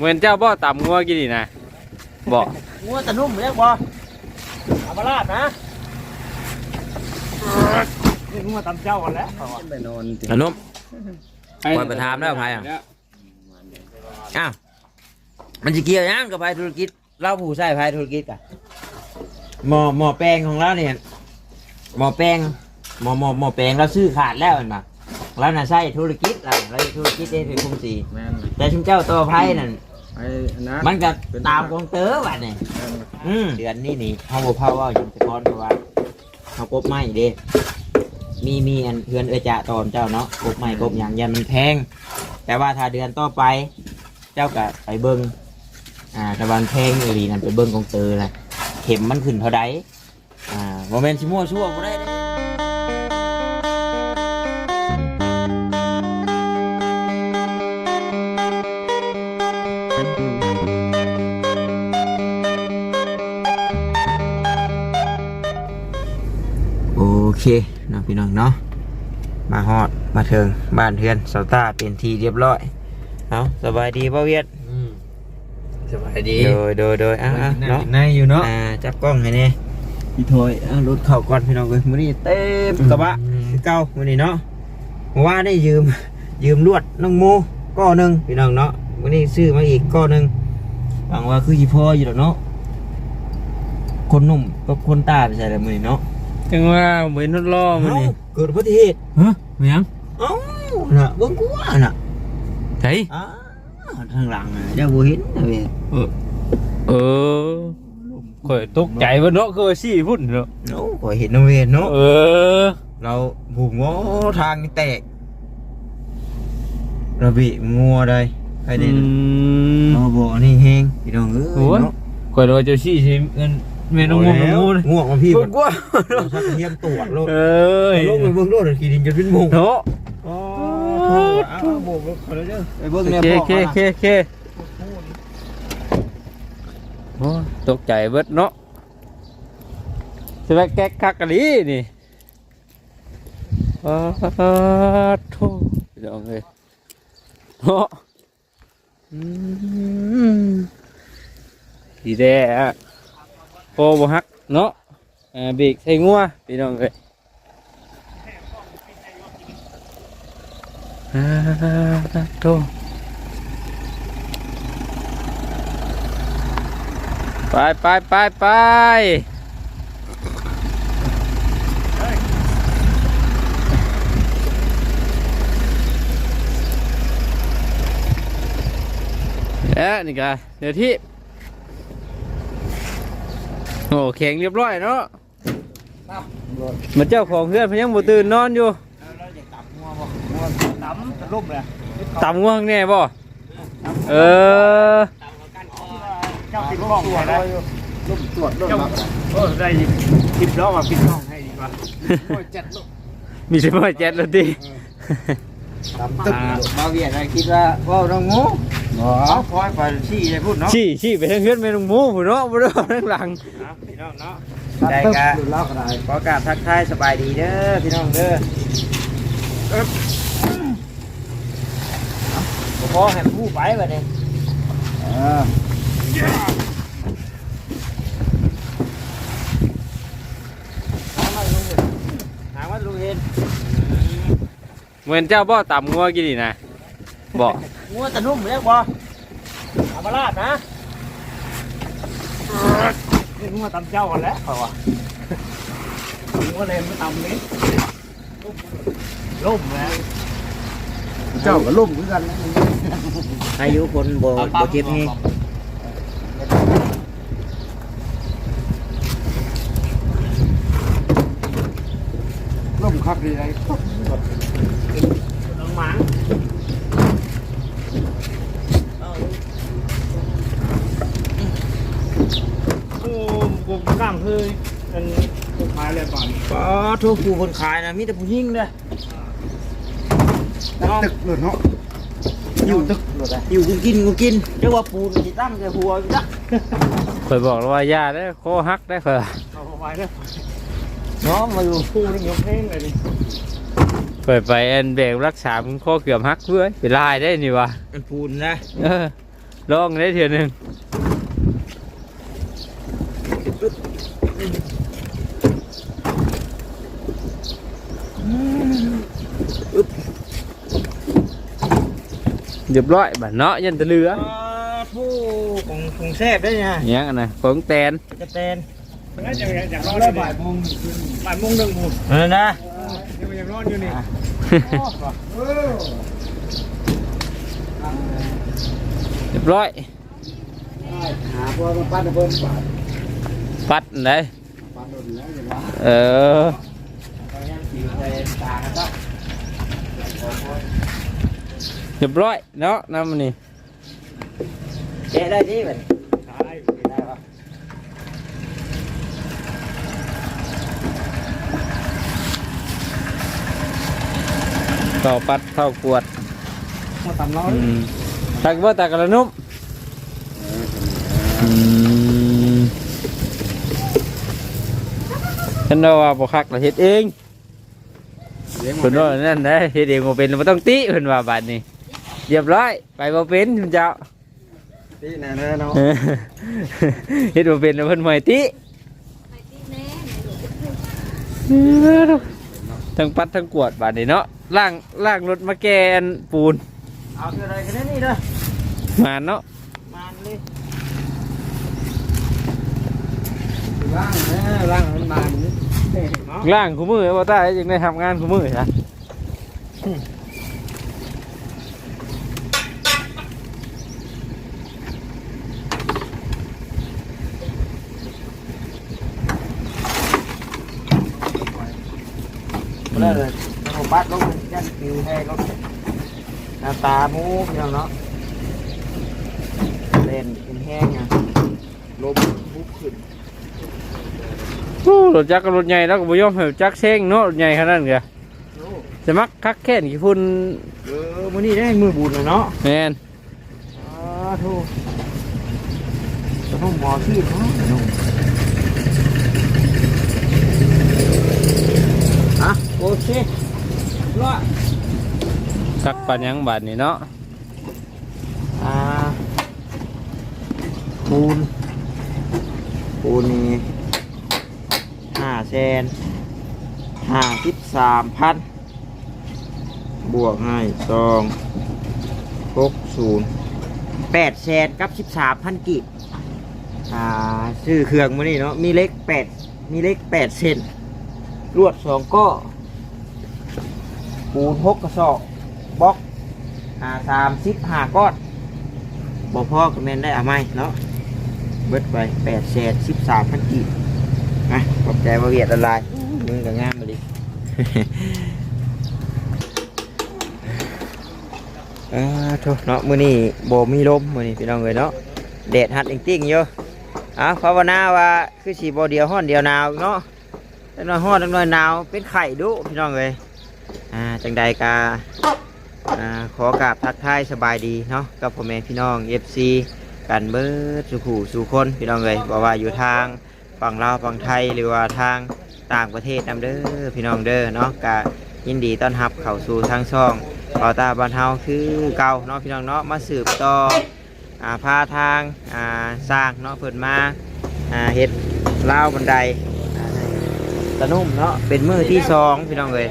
เหมือนเจ้าบ่ตำงัวกินนี่นะบ่งัวตะนุ่มเรียกบ่เอามาลาดนะนี่งัวตำเจ้ากันแล้วไปนอนติขนมปล่อยไปถามแล้วไผอะอ้าวมันจะเกี่ยวหยังกับภายธุรกิจเราผู้ใช้ภายธุรกิจกะหมอหมอแปลงของเราเนี่ยหมอแปลงหมอหมอหมอแปลงเราซื้อขาดแล้วเห็นปะเราน่ะใช้ธุรกิจเราเราธุรกิจได้ถึงคุมสีแม่นแต่ชุมเจ้าตัวไพ่นั่น ไอ้นะมันก็ตามกองเต๋อว่ะเนี่ยอืมเดือนนี้นี่เขาบอกเขาว่าอย่างแต่ก่อนเพราะว่าเขากบไม้เด้มีมีอันเพื่อนเออจะตอนเจ้าเนาะกบไม้กบอย่างยันมันแพง แต่ว่าถ้าเดือนต่อไป เจ้าก็ไปเบิ้งอ่าตะวันแพงอยู่ดีนั่นไปเบิ้งกองเตอเลยเข็มมันขึ้นเท่าใดอ่าโมเมนต์ชิมัวชั่วก็ได้ เด้โอเคเนาะพี่น้องเนาะมาฮอดมาเทิงบ้านเทือนเสาตาเป็นทีเรียบร้อยเอาสบายดีป่าเวียดสบายดีโดยโดยโดยอะอะเนาะในอยู่เนาะอ่าจับกล้องให้นี่พี่ถอยอะรถเข่าก่อนพี่น้องเอ้ยมื้อนี้เต็มกระบะคือเก่ามื้อนี้เนาะเมื่อว่านได้ยืมยืมลวดน้องโมก้อหนึงพี่น้องเนาะมื้อนี้ซื้อมาอีกก้อหนึงหวังว่าคือสิพออยู่ดอกเนาะคนหนุ่มกับคนตาไปใส่แล้วมื้อนี้เนาะ จังว่าเหมือนนดล้อมันเอ้านี่เกิดอุบัติเหตุฮะมีหยังเอ้าน่ะเบิ่งกูว่าน่ะไสอ้าทางหลังน่ะเจ้าบ่เห็นน่ะเว้ยเออข่อยตกใจว่าเนาะคือว่าซี่พุ่นเนาะโอ้ก็เห็นนะเวยเนาะเออ เราผูกงอทางนี่แตกระบิงัวได้ใครได้อืมเราบอกนี่แห้งพี่น้องเอ้ยโอ้ย เนาะ ข่อยว่าเจะซี่ใช่เงิน แม่น้องงงน้องงูเลยง่วงมาพี่เบิ่งกว่าเราชักเทียมตรวจโลกเอ้ยโลกไปเบิ่งโลกขี่ดินจะเป็นโมงเนาะอ๋อเอาโบกขอเลยเด้อไปเบิ่งโอแน่เคพ่อโอเคโอเคโอเคโอ้ยตกใจเบิดเนาะใช่ไหมแก๊กคักกะลีนี่อ้าวโถ่เดี๋ยวเลยเนาะอืมดีแด้ อะโอ้บ่ฮักเนาะอ่าเบรกใส่งัวพี่น้องเอ้ยอ่าโถ่ไปไปไปไปแล้วนี่กะเดี๋ยวที่ โอ้แข็งเรียบร้อยเนาะเหมือนเจ้าของเพื่อนเพนยังบ่ตื่นนอนอยู่ตำตะลุ่มเลยตำง่วงแน่บ่เออเจ้าปิดกล้องให้ได้ลุ่มตรวจลุ่มเจ้ารับเออได้ปิดล้อมาปิดกล้องให้ดีกว่าโอ้ยเจ็ดลูกมีสิบ่แจ็ดแล้วติตำตึกลูกมาเวียดคิดว่าว่าเรางู บ่เอาคอยไปชี้ให้พูดเนาะชี้ชี้ไปทางเพื่อนแม่นงหมูพุ่นเนาะบ่ได้เอาทางหลังพี่น้องเนาะตำได้ตึกกะอยู่แล้วก็ได้ขอกราบทักทายสบายดีเด้อพี่น้องเด้อเอิบบ่พอให้ผู้ไปบัดนี้เออหาว่าลุงเห็นเหมือนเจ้าบ่ตำงัวกินนี่นะ บ่งัวตะนุ่มเรียกบ่เอามาลาดนะนี่งัวตำเจ้ากันแล้วเขาว่างัวเลยมันตำนี้ล่มแล้วเจ้าก็ลุ่มคือกันนะอายุคนบ่บ่เจ็บแฮงลุ่มคักดีไรน้องหมัง โอ้กูกล้ามคือเป็นกูขายเลยป่านป้าทุกผู้คนขายนะมีแต่ผู้หญิงเด้อตึกเลยเนาะอยู่ตึกเลยได้อยู่กูกินกูกินเรียกว่าปูนสิตั้งแต่หัวอยู่จ้ะข่อยบอกแล้วว่าย่าได้อคอหักได้อข่อยว่าเอาไว้เลยเนาะมาอยู่คู่นี่ยกเพลงเลยดิข่อยไปอันแบกรักษามันคอเกือบหักเพื่อยไปลายได้นี่วะมันปูนนะเออลองได้เถื่อนึง เรียบร้อยบัดเนาะยันตะเรือผู้ของของแซ่บได้ไงเนี้ยงอันนะของแตนจะเตนงั้นอย่างอย่างรอดแล้อยู่บ่ายนี่โมงบ่ายโมงหนึ่งหมู่เออนะยังยังรอดอยู่นี่เออเรียบร้อยหาพวกมันปั้นเพิ่นบาทปัดได้ปั้นโดนแล้วอย่างว่าเออ เรียบร้อยเนาะน้ำมันนี่เจ๊ได้ที่แบบใช่ได้ปะต่อปัดเข้ากวดมาตำร้อยอืมตักบ่ตักกระนุ่มอืมฉันว่าบ่คักละเฮ็ดเองเลี้ยงหมเพิ่ดนว่านั่นได้เฮ็ดเองบ่เป็นบ่ต้องติเพิ่นว่าบัดนี้ เรียบร้อย ไปบ่เป็นคุณเจ้านี่แน่ๆเนาะเออเฮ็ดบ่เป็นแล้วเพิ่นบ่ให้ติทั้งปัดทั้งกวดบัดนี้เนาะล้างล้างรถมาแกนปูนเอาคืออะไรกันนี่เด้อมาเนาะมาเลยล่างนะล่างมันมาอย่างนี้ล่างคู่มือบ่ตาจังได้ทำงานคู่มือจ้ะ เลยเลยเอาบัดลงยันคิวให้ลงหน้าตาหมูพี่น้องเนาะเล่นกินแห้งอะลมบุกขึ้นโอ้รถจักรกับรถใหญ่แล้วก็บ่ยอมให้รถจักรเซ็งเนาะรถใหญ่ขนาดนั้นเกะจะมักคักแค่นกี่พุ่นเออมื้อนี้ได้มือบุญเลยเนาะแม่นอ่าถูกจะต้องหมอที่เนาะอะโอ เครอดคักปานหยังบาดนี้เนาะอ่าปูนปูนนี่ห้าแสนห้าสิบสามพันบวกให้สองหกศูนย์แปดแสนกับสิบสามพันกิบอ่าซื้อเครื่องมานี่เนาะมีเล็กแปดมีเล็กแปดเซนลวดสองก้อ ปูนหกกระสอบบล็อกหาสามสิบหาก้อนบอกพ่อกับแม่นได้อะไหมเนาะเบิดไปแปดแสนสิบสามพันกีบนะขอบใจมาเวียดละลายมึงกับงามมาดิเออโทษเนาะมื้อนี้โบมีลมมื้อนี้พี่น้องเลยเนาะแดดฮัดจริงๆอยู่อะภาวนาว่าคือสีบ่เดียวฮ้อนเดียวหนาวเนาะจังน้อยฮ้อนน้อยหนาวเป็นไข่ดุพี่น้องเลย อ่าจังใดกาอ่าขอกราบทักทายสบายดีเนาะกับพ่อแม่พี่น้อง FC กันเบิดสุขูสู่คนพี่น้องเลยบอกว่าอยู่ทางฝั่งลาวฝั่งไทยหรือว่าทางต่างประเทศนำเด้อพี่น้องเด้อเนาะกะยินดีต้อนรับเข้าสู่ทางช่องเปาตาบ้านเฮาคือเก่าเนาะพี่น้องเนาะมาสืบต่ออ่าพาทางอ่าสร้างเนาะเพิ่นมาอ่าเฮ็ดลาวบันไดตะนุ่มเนาะเป็นมือที่สองพี่น้องเลย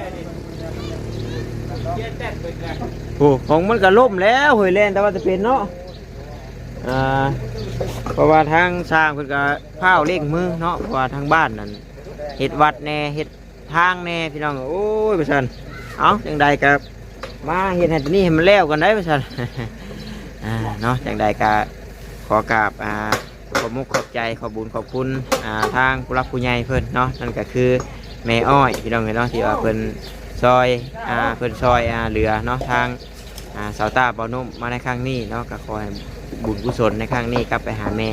โอ้ของมันก็ล่มแล้วเฮ้ยแล่นแต่ว่าจะเป็นเนาะอ่าเพราะว่าทางสร้างเพิ่นก็พาวเร่งมือเนาะเพราะว่าทางบ้านนั่นเฮ็ดวัดแน่เฮ็ดทางแน่พี่น้องโอ้ยประชันเอ้าจังใดก็มาเฮ็ดให้ตัวนี้ให้มันแล้วกันได้ประชันอ่าเนาะจังใดก็ขอกราบอ่าขอบมุกขอบใจขอบบุญขอบคุณอ่าทางผู้รักผู้ใหญ่เพิ่นเนาะนั่นก็คือแม่อ้อยพี่น้องเนาะที่ว่าเพิ่น ซอยอ่าเพิ่นซอยอ่าเหลือเนาะทางอ่าสาวตาบ่อนุ่มมาในครั้งนี้เนาะก็ขอให้บุญกุศลในครั้งนี้กลับไปหาแม่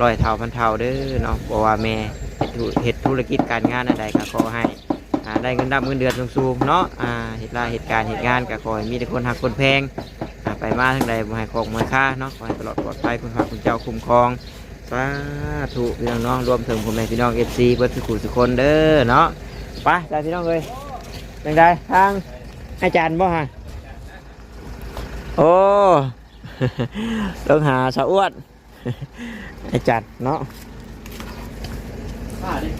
ร้อยเท่าพันเท่าเด้อเนาะเพราะว่าแม่เฮ็ดธุเฮ็ดธุรกิจการงานอะไรก็ขอให้อ่าได้เงินดับเงินเดือนสูงๆเนาะอ่าเฮ็ดรายเหตุการณ์เหตุงานก็ขอให้มีแต่คนหักคนแพงอ่าไปมาทางใดบ่ให้ของมือค่าเนาะขอให้ตลอดปลอดภัยคุณพระคุณเจ้าคุ้มครองสาธุพี่น้องๆรวมถึงพ่อแม่พี่น้อง FC เบิดทุกผู้ทุคนเด้อเนาะไปจ้าพี่น้องเอ้ย เป็นไงทางอาจารย์บ่ฮะโอ้ ต้องหาสะอ้วนไอ้จัดเนาะผ้าดิ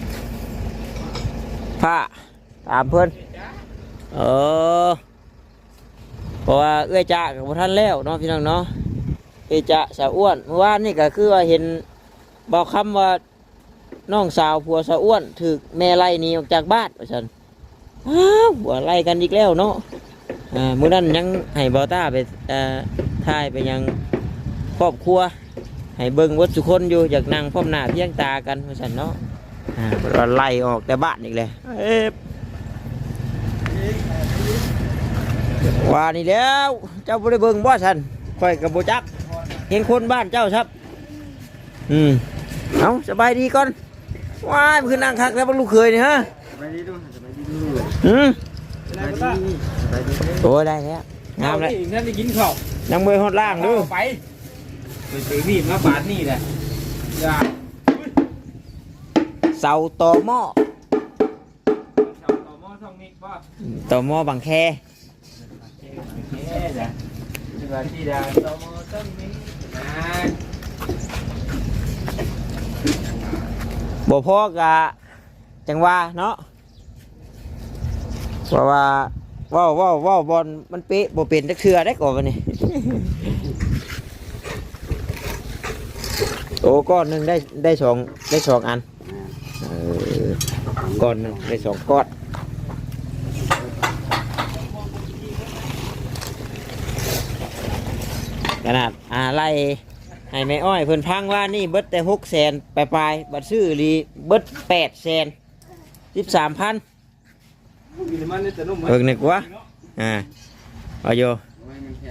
ผ้าตามเพื่อนเออเพราะว่าเอื้อจ่ากับท่านแล้วเนาะพี่น้องเนาะเอื้อจ่าสะอ้วนเมื่อวานนี่ก็คือว่าเห็นบอกคำว่าน้องสาวผัวสะอ้วนถึกแม่ไล่หนีออกจากบ้านว่าฉัน อ้าวหัวไล่กันอีกแล้วเนาะอ่ามื้อนั้นยังให้บอต้าไปเอ่อถ่ายไปยังครอบครัวให้เบิ่งวัดสุคนอยู่อยากนั่งพร้อมหน้าเพียงตากันว่าฉันเนาะอ่าเราไล่ออกแต่บ้านอีกเลยเอ๊ะว่านี่แล้วเจ้าบ่ได้เบิ่งบ่สันค่อยกับบ่จักเห็นคนบ้านเจ้าครับ อืมเอาสบายดีก่อนว้ายมันคือนั่งคักแล้วลูกเคยนี่ฮะ สบายดีดูสบายสบาย ดีสบายดีโอ้ได้แล้วงามเลยนั่นได้กินข้าวยังมือหดล่างดูไปไปซื้อมีดมาบาดนี่แหละอย่าเสาต่อหม้อชาวต่อมอท่องนี้ว่าต่อหม้อบังแคแค่จ้ะสวัสดีดาต่อมอท่องนี้นะบ่พอกะจังว่าเนาะ ว่าว่าว้าเว้าว้าบอลมันเป๊ะบ่เป็นจักเทื่อได้ก่อนวันนี้ โอ้ก้อนหนึ่งได้ได้สองได้สองอันเออก้อนหนึ่งได้สองก้อนขนาดอ่าไล่ให้แม่อ้อยเพิ่นพังว่านี่เบิดแต่หกแสนปลายๆบัดซื้อรีเบิดแปดแสนสิบสามพัน เบิ่งหนึ่งวะอ่าเอาอยู่ไม่มันแค่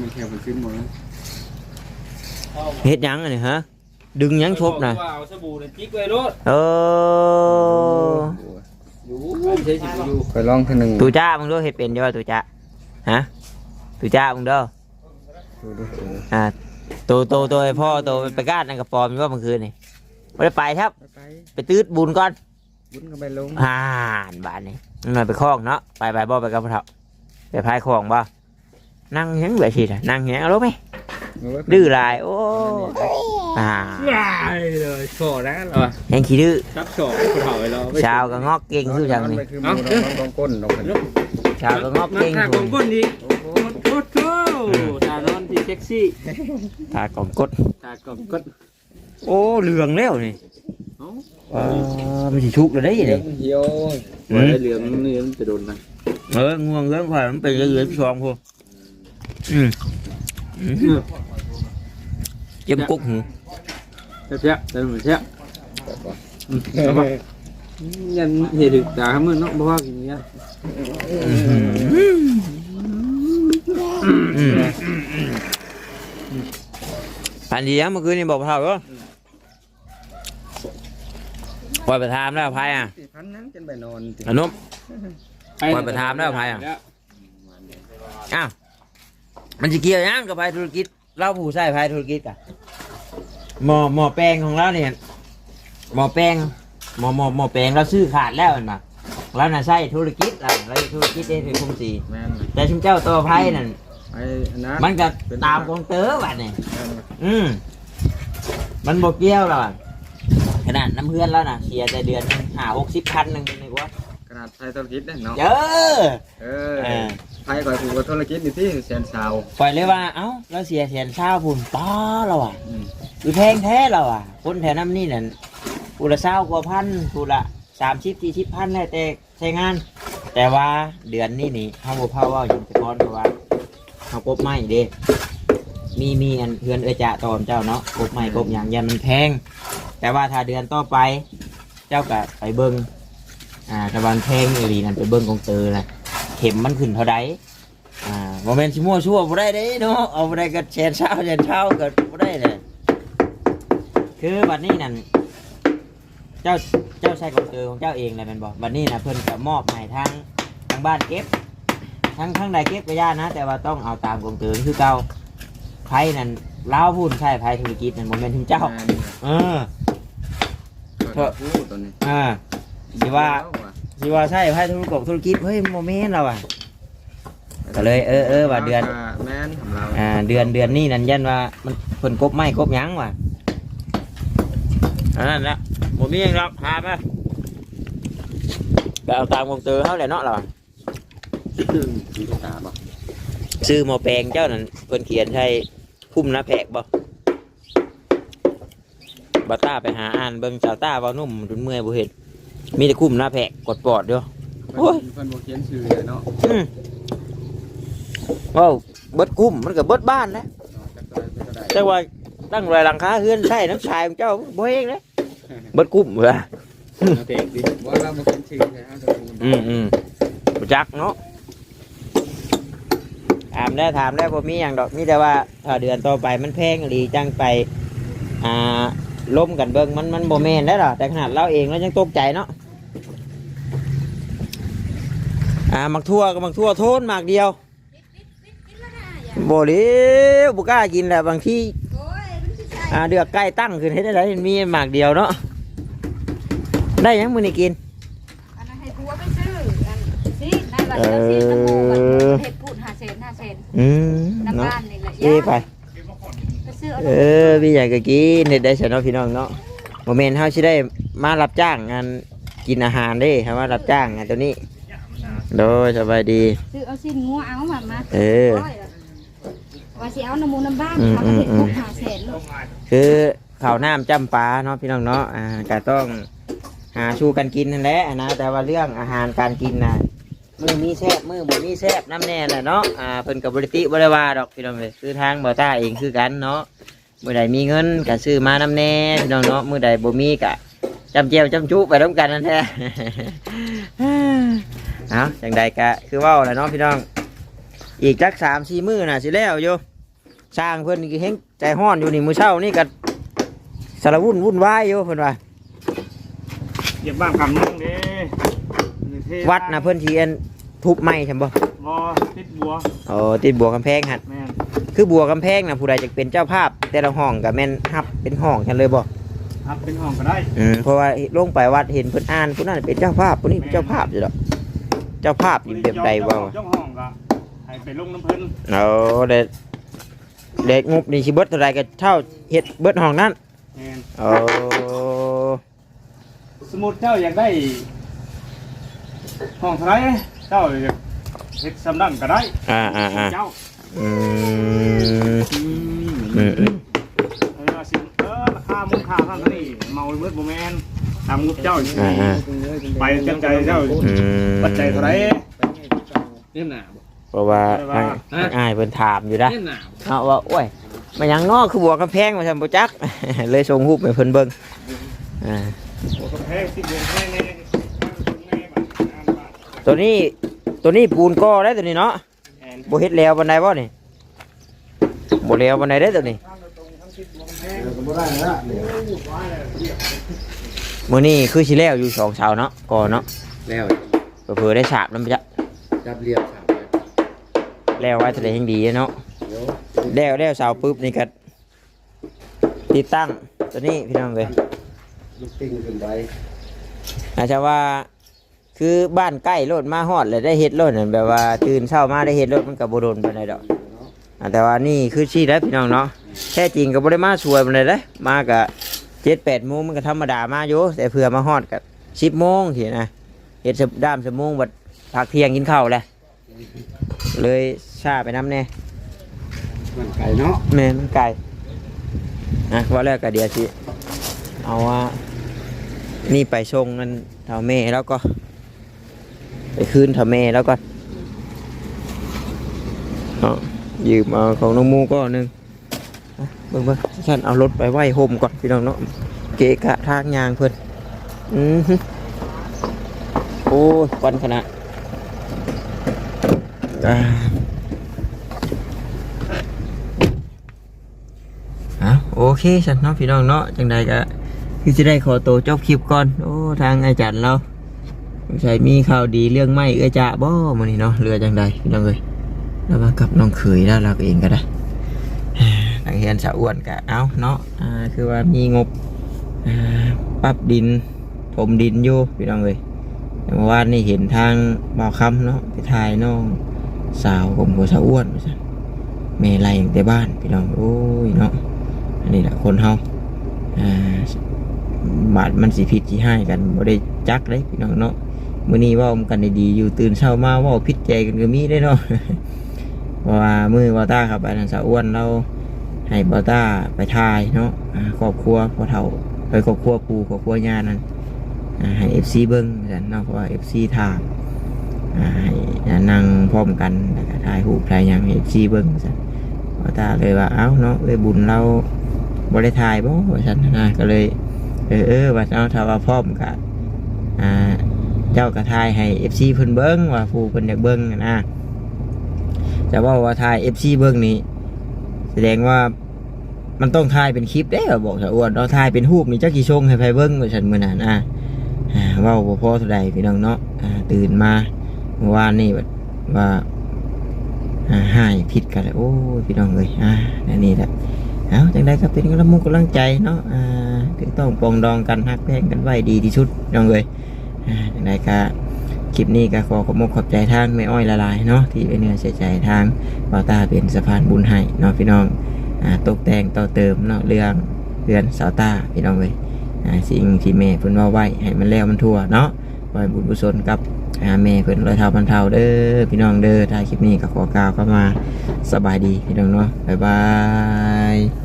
มันแค่มันซื้อหมดแล้วเฮ็ดหยังอันนี้ฮะ ดึงหยังชบนะว่าเอาสบู่เนี่ยจิกไว้รถเอออยู่ไม่ใช่สิอยู่ไปลองทีหนึ่งตูจ้ามึงดูเฮ็ดเป็นเด้อตูจ้าฮะตูจ้ามึงเด้อดูดูอ่าตัวตัวตัวไอ้พ่อตัวไปก้านนั่นกระปอมอยู่ว่าเมื่อคืนนี่ไม่ได้ไปครับ ไปไปตืดบุญก่อน บุญก็ไปลงอ่านบ้านนี่มันหน่อยไปคล้องเนาะไปไปบ่ไปกับพระเฒ่าไปพายคล้องบ่นั่งหยังแบบสิน่ะนั่งหยังเอาลูกไหมดื้อลายโอ้อ่าว้ายเลยโชว์นะเหรอยังขี้ดื้อซับโชว์ผู้เฒ่าไอ้เราชาวก็งอกเก่งคือจังนี่คือมือน้องก้นลงไปชาวก็งอกเก่งมาคือของก้นดีโอ้โหโอ้โหตานอนที่เซ็กซี่ตากล่องกดตากบก้นโอ้เหลืองแล้วนี่ เอ้าว้ามันสิชุกเลยได้นี่เหี่ยวหัวได้เหลืองนี่มันจะโดนนะเออง่วงเรื่องข่อยมันเป็นเหลืองๆชองพวกอืมอืมเจ็บกุกหูเจ๊ะเจ๊ะเจ๊ะยันเห็ดตาข้ามือเนาะเพราะว่าอย่างเงี้ยอืมพันดียังเมื่อคืนนี่บอกพระเท่าเหรอ ปล่อยไปทามแล้วพายอะพันนั้นจนไปนอนอนุม ปล่อยไปถามแล้วไผอะ อ้าวมันจะเกี่ยวยังกับพายธุรกิจ เราผู้ใช้พายธุรกิจอะหมอหมอแปลงของเราเนี่ยหมอแปลงหมอหมอหมอแปลงเราซื้อขาดแล้วเห็นปะเราน่ะใช้ธุรกิจอะเราธุรกิจได้ถึงคุมสีแม่นแต่ชุมเจ้าตัวไพ่นั่นไปนะมันก็ตามกองเต๋อว่ะนี่อืมมันบกเกี่ยวหรอก ขนาดน้ำเพื่อนแล้วน่ะเสียแต่เดือนหาหกสิบพันหนึ่งนึกว่าขนาดไทยธุรกิจเนี่ยเนาะเยอะเออเออไทยก่อนถูกธุรกิจนี่ที่แสนสาวปล่อยเลยว่าเอ้าเราเสียแสนเช้าพุ่นป้าเราอะอืมคือแพงแท้เราอะ คนแถวน้ำนี่นั่นปูละเช้ากว่าพันปูละสามชิปสี่ชิปพันแล้วแต่ใช้งาน แต่ว่าเดือนนี้นี่เขาบอกพ่อว่าอย่างแต่ก่อนเพราะว่าเขากบไม้เด้มีมีอันเพื่อนเออจะตอนเจ้าเนาะกบไม้กบอย่างยันมันแพง แต่ว่าถ้าเดือนต่อไป เจ้าก็ไปเบิ้งอ่าตะวันแพงอีหลีนั่นไปเบิ้งกองเตอร์นะเข็มมันขึ้นเท่าใดอ่าโมเมนต์ชิมัวชั่วบ่ได้เด้เนาะเอาบ่ได้ก็แชร์เช้าแชร์เช้าก็บ่ได้เลยคือบัดนี้นั่นเจ้าเจ้าใช้ของเตอของเจ้าเองเลยแมันบอกบัดนี้นะเพิ่นจะมอบให้ทางทางบ้านเก็บทั้งทั้งใดเก็บก็ย่านะ แต่ว่าต้องเอาตามกองเตอคือเก่าไพ่นั่นลาวพูดใช่ไพ่ธุรกิจนั่นโมเมนต์ถึงเจ้า เออ เถอะพูดตัวนี้อ่า สิว่า สิว่าใช่ไพ่ธุรกิจธุรกิจเฮ้ยโมเมนต์เราอะ ก็เลยเออเออว่าเดือน แม่นของเราอ่า เดือนเดือนนี้นั่นยันว่ามันเพิ่นกบไม้กบหยังว่ะอันนั้นละบ่มีหยังหรอกหาไปก็เอาตามวงเตอเฮาแหละเนาะเราสีตาบ่ซื้อหมอแปลงเจ้านั่นเพิ่นเขียนใช่พุ่มหน้าแผกบ่ บ่ต้าไปหาอ่านเบิ่งสาวต้าเว้านุ่มจนเมื่อยบ่เห็นมีแต่คุ้มหน้าแผกกดปอดเดียว โอ้ย เพิ่นบ่เขียนชื่อเลยเนาะอืมเว้าเบิดคุ้มมันก็เบิดบ้านแล้วจักได้ก็ได้แต่ว่าตั้งรายหลังคาเฮือนใช่น้ำชายของเจ้าบ่เองนะเบิดกุ้มเหรอเอาเตะดิว่าเราบ่เขียนชื่อเลยฮะตัวนี้อืมอืมบ่จักเนาะถามได้วถามได้วบ่มีอย่างดอกมีแต่ว่าถ้าเดือนต่อไปมันแพงอีหลีจังไปอ่า ล้มกันเบิ่งมันมันบ่แม่นได้หรอแต่ขนาดเราเองเรายังตกใจเนาะอ่ามักทั่วก็มักทั่วโทนมากเดียวบ่เลี้ยวบ่กล้ากินแหละบางทีโอ้ยมันสิใช่อ่าเดือกใกล้ตั้งขึ้นให้ได้ไรมีหมากเดียวเนาะได้ยังมือนี่กินอันนั้นให้ผัวไปซื้ออันสินายว่าเดี๋ยวสิตะโกกันเฮ็ดพูดหาเศษหาเศษอืมน้ำเนาะบ้านนี่แหละเอ้ไปไปซื้อ เอาเออพี่ใหญ่ก็กินเด็ดได้ฉันเนาะพี่น้องเนาะโมเมนต์เฮาสิได้มารับจ้างงานกินอาหารเด้คำว่ารับจ้างงานตัวนี้ โดยสบายดี ซื้อเอาสิ้นงัวเอามามาเออร้ยละว่าสิเอาน้ำมูน้ำบ้านอืมเอาไปเฮ็ดอืมพวกหาเศษลูกคือข้าวน้ำจำปาเนาะพี่น้องเนาะอ่าก็ต้องหาชูกันกินนั่นแหละนะแต่ว่าเรื่องอาหารการกินน่ะ มือมีแซบมือบ่มีแซบน้ำแน่น่ะเนาะอ่าเพิ่นกับบริติบริวาดอกพี่น้องเลยคือทางบ่ต้าเองคือกันเนาะมือใดมีเงินก็ซื้อมาน้ำแน่พี่น้องเนาะมือใดบ่มีก็จำเจียวจำจุไปร่วมกันนั่นแท้เอาจังใดก็คือว่าแหละเนาะพี่น้อง อีกจักสามสี่มือน่ะสิแล้วอยู่สร้างเพิ่นนี่ก็เฮงใจห้อนอยู่นี่มือเช้านี่ก็สารวุ่นวุ่นวายอยู่เพิ่นว่าเยียบบ้านกำนั่ง เด้วัดนะเพิ่นสิอันทุบไม้ใช่บ่บ่ติดบัวโอ้ติดบัวกำแพงหั่นแม่นคือบัวกำแพงน่ะผู้ใดจะเป็นเจ้าภาพ แต่ละห้องก็แม่นฮับเป็นห้องกันเลยบ่ครับเป็นห้องก็ได้อืมเพราะว่าลงไปวัดเห็นเพิ่นอ่านผู้นั้นเป็นเจ้าภาพผู้นี้เป็นเจ้าภาพอยู่ดอกเจ้าภาพอยู่แบบใดวะเจ้าห้องก็ให้ไปลงน้ำเพิ่นเอาเด็ดเด็ดงบนี่สิเบิดเท่าไรก็เท่าเฮ็ดเบิดห้องนั้นแม่นโอ้สมมุติเจ้าอยากได้ ห้องเท่าไหรเจ้าอยากเฮ็ดสำนักก็ได้อ่าอ่าอ่าเจ้าอืมอืมอืมเออสิเออราคามูลค่าเท่านี้เมาเบิดบ่แม่นตามงบเจ้าอ่าอ่าไปจังใจเจ้าอืมปัจจัยเท่าไหรเนี่ยหนาบ่เพราะว่าเพราะว่าทางอ้ายเพิ่นถามอยู่นะเนี่ยหนาเอาว่าโอ้ยมันหยังนอกคือบัวกำแพงมาซั่นบ่จัก เลยส่งรูปให้เพิ่นเบิ่งอ่า หัวกระแพงที่เดือนแพงแน่แน่บัดอ่านบัด ตัวนี้ตัวนี้ปูนก่อได้ตัวนี้เนาะแอนบ่เฮ็ดแล้วปานใดบ่นี่บ่แล้วปานใดเด้อตัวนี้บ่ได้ละมื้อนี้คือสิแล้วอยู่สองเสาเนาะก่อเนาะแล้วเผื่อๆได้ฉาบนำจะจับเรียบสามแล้วไว้แสดงยังดีเนาะเดี๋ยวแล้วแล้วเสาปุ๊บนี่ก็ติดตั้งตัวนี้พี่น้องเลยลูกติ้งขึ้นไปอาจจะว่า คือบ้านใกล้รถมาฮอดเลยได้เฮ็ดรถนั่นแบบว่าตื่นเช้ามาได้เฮ็ดรถมันก็บ่โดนปานใดดอกอ่าแต่ว่านี่คือชี้แล้วพี่น้องเนาะแท้จริงก็บ่ได้มาสวยปานใดเด้มาก็7 8โมงมันก็ธรรมดามาอยู่แต่เผื่อมาฮอดก็10โมงทีนะเฮ็ดสด้ามสมงบัดพักเที่ยงกินข้าวแหละเลยช้าไปน้ำแน่มันไก่เนาะแม่มันไก่นะว่าแล้วก็เดียวสิเอาว่านี่ไปส่งนั่นเท่าแม่แล้วก็ ไปคืนท่าแม่แล้วก็เอายืมเอาของน้องมูก็หนึ่งเบิ่งเบิ่งฉันเอารถไปไหว้โฮมก่อนพี่น้องเนาะเกะกะทางยางเพิ่นอือโอ้ยควันขนาดอ่าอะโอเคฉันเนาะพี่น้องเนาะจังใดก็คือจะได้ขอตัวจบคลิปก่อนโอ้ทางอาจารย์เรา ใช่มีข่าวดีเรื่องไม่เอื้อจะบ่มันนี่เนาะเรือจังใดพี่น้องเอ้ยแล้วมากับน้องเขยแล้วเราเองก็ได้ทางเฮียนสะอ้วนก็เอาเนาะอ่าคือว่ามีงบอ่าปรับดินถมดินอยู่พี่น้องเอ้ยเมื่อวานนี่เห็นทางบ่าวคำเนาะไปถ่ายน้องสาวผมก็สาวอ้วนว่าซั่นแม่ไล่ตั้งแต่บ้านพี่น้องโอ้ยเนาะอันนี้แหละคนเฮาอ่าบาดมันสิผิดสิให้กันบ่ได้จักเลยพี่น้องเนาะ มื้อนี้ว้ากันด้ดีอยู่ตื่นเช้ามาว้าผิดใจกันก็มีได้เนาะว่ามือบอต้าครับอันนั้นสาวอ้วนเราให้บอต้าไปทายเนาะครอบครัวพอเฒ่าไปครอบครัวปูครอบครัวย่านั้นให้เอฟซีเบิ้งกันเนาะเพราะว่าเอฟซีถามให้นั่งพร้อมกันแล้วก็ถ่ายรูปถ่ายยังเอฟซีเบิ้งสั่นบอต้าเลยว่าเอ้าเนาะเลยบุญเราบริถ่ายบ่ฉันนะก็เลย เออเออว่าเอาถ้าว่าพร้อมกะอ่า เจ้ากระทายให้เอฟซีเพิ่นเบิ้งว่าผู้เพิ่นอยากเบิ้งนะแต่ว่าว่าถ่าย FC เบื้องนี้แสดงว่ามันต้องถ่ายเป็นคลิปได้บอกสะอ้วนเราถ่ายเป็นรูปนี่จักกี่ชงให้ไผเบิ้งว่าฉันเมื้อนั้นอะอ่าเว้าบ่พอเท่าใดพี่น้องเนาะตื่นมาเมื่อวานนี่แบบว่าหายผิดกันแล้วโอ้พี่น้องเอ้ยอ่านี่แหละเอาจังได้ก็เป็นกำลังมุกกำลังใจเนาะอ่าถึงต้องปองดองกันฮักแพงกันไว้ดีที่สุดพี่น้องเอ้ย อ่าจังไดก็คลิปนี้ก็ขอขอบคุขอบใจทางไม่อ้อยละลายเนาะที่เป็นเนื้อเสียใจทางบาตาเป็นสะพานบุญให้เนาะพี่น้องอตกแต่งต่อเติมเนาะเรื่องเรือนสาวตาพี่น้องเลยสิ่งที่แม่เพิ่นว่าไว้ให้มันแล้วมันทั่วเนาะไว้บุญกุศลกับแม่เพิ่นรอยเท่าพันเท่าเด้อพี่น้องเด้อท้ายคลิปนี้ก็ขอกล่าวเข้ามาสบายดีพี่น้องเนาะบ๊ายบาย